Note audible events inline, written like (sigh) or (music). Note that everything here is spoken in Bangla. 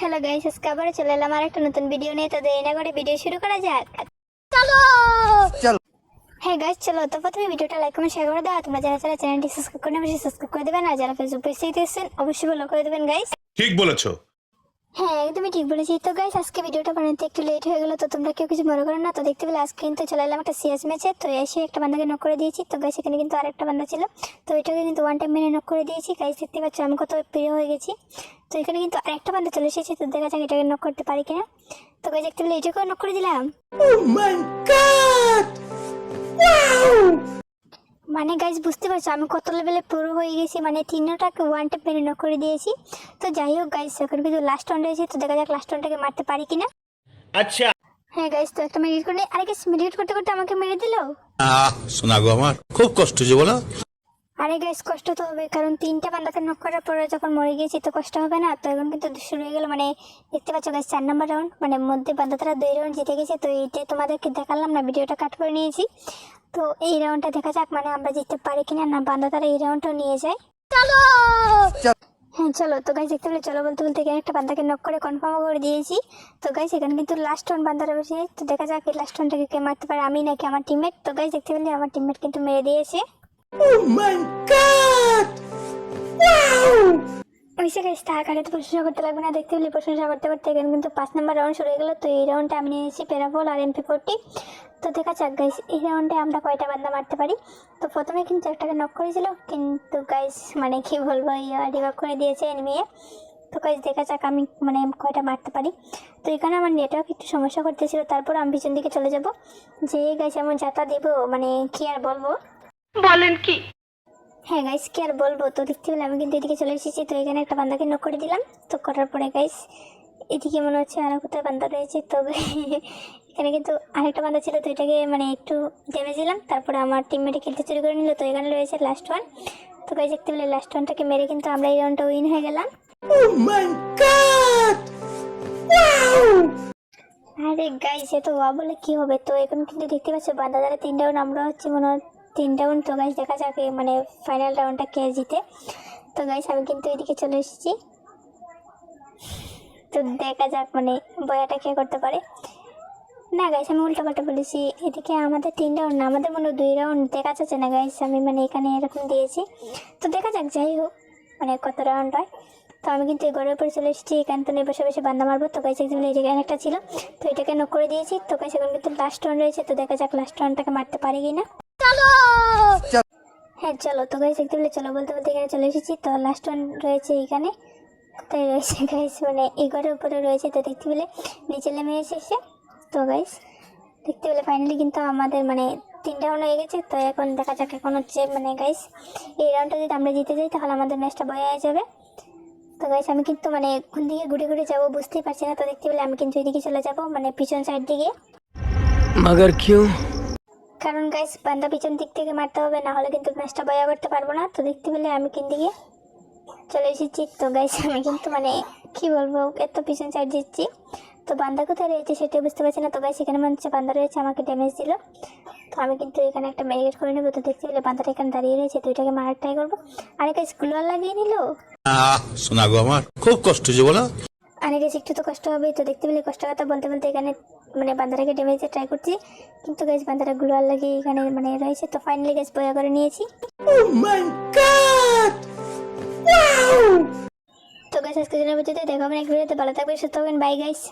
হ্যালো গাইস আজকে আবার চলে এলাম আর একটা নতুন ভিডিও নিয়ে তো দেই না করে ভিডিও শুরু করা যাক। চলো! হ্যাঁ গাইস চলো তো প্রথমে ভিডিওটা লাইক কমেন্ট শেয়ার করে দাও। তোমরা যারা যারা চ্যানেলটি সাবস্ক্রাইব করে অবশ্যই সাবস্ক্রাইব করে দেবেন। আর যারা ফেসবুক পেজ থেকে দেখছেন অবশ্যই ফলো করে দেবেন গাইস ঠিক বলেছ। একদমই ঠিক বলেছি। তো গাইস আজকে ভিডিওটা বানাতে একটু লেট হয়ে গেলো, তো তোমরা কেউ কিছু মনে করো না। তো দেখতে পেলে আজকে কিন্তু চলে এলাম একটা সিএস ম্যাচে তো এসে একটা বান্দাকে নক করে দিয়েছি। তো গাইস এখানে কিন্তু আরেকটা বান্দা ছিল। তো এটাকে কিন্তু ওয়ান টাইম মেনে নক করে দিয়েছি। গাইস দেখতে পাচ্ছ আমি কত প্রিয় হয়ে গেছি। তো এখানে কিন্তু আরেকটা বান্দা চলে এসেছে। তো দেখা যাক এটাকে নক করতে পারি কিনা। তো গাইস দেখতে পেলে এটাকেও নক করে দিলাম। মানে গাইজ বুঝতে পারছ আমি কত লেভেলে পুরো হয়ে গেছি মানে তিনটাকে ওয়ান টেপ মেরে নক করে দিয়েছি। তো যাই হোক গাইজ এখন কিন্তু লাস্ট ওয়ান রয়েছে তো দেখা যাক লাস্ট ওয়ানটাকে মারতে পারি কিনা। আচ্ছা। হ্যাঁ গাইজ তো একটা মেডিকেট করে আরে গাইজ মেডিকেট করতে করতে আমাকে মেরে দিল? আহ শোনা গো আমার খুব কষ্ট যে বলো। আরে গাইজ কষ্ট তো হবে কারণ তিনটা বান্দাকে নক করার পরে যখন মরে গিয়েছি তো কষ্ট হবে না। তো এখন কিন্তু শুরু হয়ে গেল মানে দেখতে পাচ্ছ গাইজ চার নম্বর রাউন্ড মানে মধ্যে বান্দাতারা দুই রাউন্ড জিতে গেছে তো এইটা তোমাদেরকে দেখালাম না ভিডিওটা কাট করে নিয়েছি। তো এই রাউন্ডটা দেখা যাক মানে আমরা জিততে পারি কিনা না। বান্দাতারা এই রাউন্ডটাও নিয়ে যায়। চলো! হ্যাঁ চলো। তো গাইজ দেখতে পেলে চলো বলতে বলতে এখানে একটা বান্দাকে নক করে কনফার্ম করে দিয়েছি। তো গাইজ এখানে কিন্তু লাস্ট ওয়ান বান্দা বসে তো দেখা যাক এই লাস্ট ওয়ানটাকে কে মারতে পারে আমি নাকি আমার টিমমেট তো গাইজ দেখতে পেলে আমার টিমমেট কিন্তু মেরে দিয়েছে। ওইসে গাইজ তার কাছে তো প্রশংসা করতে লাগবে না, দেখতে পেলে প্রশংসা করতে করতে এখানে কিন্তু পাঁচ নম্বর রাউন্ড শুরু হয়ে গেলো। তো এই রাউন্ডে আমি নিয়েছি পেরাবল আর এমপি ফোরটি তো দেখা যাক গাইজ এই রাউন্ডে আমরা কয়টা বান্দা মারতে পারি? তো প্রথমে কিন্তু একটাকে নক করেছিল, কিন্তু গাইজ মানে কি বলব রিভাইভ করে দিয়েছে এনিমিয়ে তো গাইজ দেখা যাক আমি মানে কয়টা মারতে পারি। তো এখানে আমার নেটওয়ার্ক একটু সমস্যা করতেছিল, তারপর আমি পিছন দিকে চলে যাব। যে গাইজ এমন যাতা দিব মানে কি আর বলব? বলেন কি? হ্যাঁ গাইস কি আর বলব? তো দেখতে পেলে আমি কিন্তু এদিকে চলে এসেছি। তো এখানে একটা বান্দাকে নক করে দিলাম। তো করার পরে গাইস এদিকে মনে হচ্ছে আরও কোথাও বান্দা রয়েছে। তো (laughs) এখানে কিন্তু আরেকটা বান্দা ছিল। তো এটাকে মানে একটু ড্যামেজ দিলাম। তারপরে আমার টিমমেটে খেলতে চুরি করে নিল। তো এখানে রয়েছে লাস্ট ওয়ান তো গাইস দেখতে পেলে লাস্ট ওয়ানটাকে মেরে কিন্তু আমরা এই রাউন্ডটা উইন হয়ে গেলাম। আরে গাইস এ তো ওয়া বলে কি হবে? তো এখন কিন্তু দেখতে পাচ্ছ বান্দা দ্বারা তিন রাউন্ড আমরা হচ্ছে মনে হয় তিন রাউন্ড তো গাইস দেখা যাক মানে ফাইনাল রাউন্ডটা কে জিতে। তো গাইস আমি কিন্তু এদিকে চলে এসেছি। তো দেখা যাক মানে বয়াটা কে করতে পারে। না গাইস আমি উল্টো পাল্টা বলেছি, এদিকে আমাদের তিন রাউন্ড না, আমাদের মনে দুই রাউন্ড দেখা যাচ্ছে না গাইস আমি মানে এখানে এরকম দিয়েছি। তো দেখা যাক, যাই হোক মানে কত রাউন্ড হয়। তো আমি কিন্তু এই ঘরের উপরে চলে এসেছি এখান থেকে বসে বসে বান্ধা মারবো। তো গাইছে কিন্তু এই জায়গায় একটা ছিল, তো এটাকে নক করে দিয়েছি। তো গাইছে এখন কিন্তু লাস্ট রাউন্ড রয়েছে, তো দেখা যাক লাস্ট রাউন্ডটাকে মারতে পারি চলো। হ্যাঁ চলো তো গাইস দেখতে পেলে চলো বলতে বলতে এখানে চলে এসেছি। তো লাস্ট ওয়ান রয়েছে এখানে। কোথায় রয়েছে (laughs) গাইস মানে এই ঘরের উপরে রয়েছে। তো দেখতে পেলে নিচে নেমে এসেছে। তো গাইস দেখতে পেলে ফাইনালি কিন্তু আমাদের মানে তিনটা রাউন্ড হয়ে গেছে। তো এখন দেখা যাক এখন হচ্ছে মানে গাইস এই রাউন্ডটা যদি আমরা জিতে যাই তাহলে আমাদের ম্যাচটা বয়ে হয়ে যাবে। তো গাইস আমি কিন্তু মানে কোন দিকে ঘুরে ঘুরে যাব বুঝতেই পারছি না। তো দেখতে পেলে আমি কিন্তু এদিকে চলে যাব মানে পিছন সাইড দিকে। মাগার কিউ কারণ গাইস বান্দা পিছন দিক থেকে মারতে হবে না হলে কিন্তু ম্যাচটা বয়া করতে পারব না। তো দেখতে পেলে আমি কিন দিকে চলে এসেছি। তো গাইস আমি কিন্তু মানে কি বলব, এত পিছন সাইড দিচ্ছি। তো বান্দা কোথায় রয়েছে সেটা বুঝতে পারছি না। তো গাইস এখানে মনে হচ্ছে বান্দা রয়েছে, আমাকে ড্যামেজ দিল। তো আমি কিন্তু এখানে একটা মেরিগেট করে নেব। তো দেখতে পেলে বান্দাটা এখানে দাঁড়িয়ে রয়েছে, তো এটাকে মারার ট্রাই করব। আরে গাইস গ্লোয়ার লাগিয়ে নিল? শোনাগো আমার, খুব কষ্ট যে বলো। গেছি একটু তো কষ্ট হবে তো। দেখতে পেলে কষ্ট কথা বলতে বলতে এখানে মানে বান্দারাকে ডেমেজে ট্রাই করছি। কিন্তু গাছ বান্দারা আর লাগে এখানে মানে রয়েছে। তো ফাইনালি গাছ বয়া করে নিয়েছি। তো গাছ আজকে জন্য বুঝতে দেখো হবে নেক্সট ভিডিওতে ভালো থাকবে সুস্থ হবেন বাই গাইস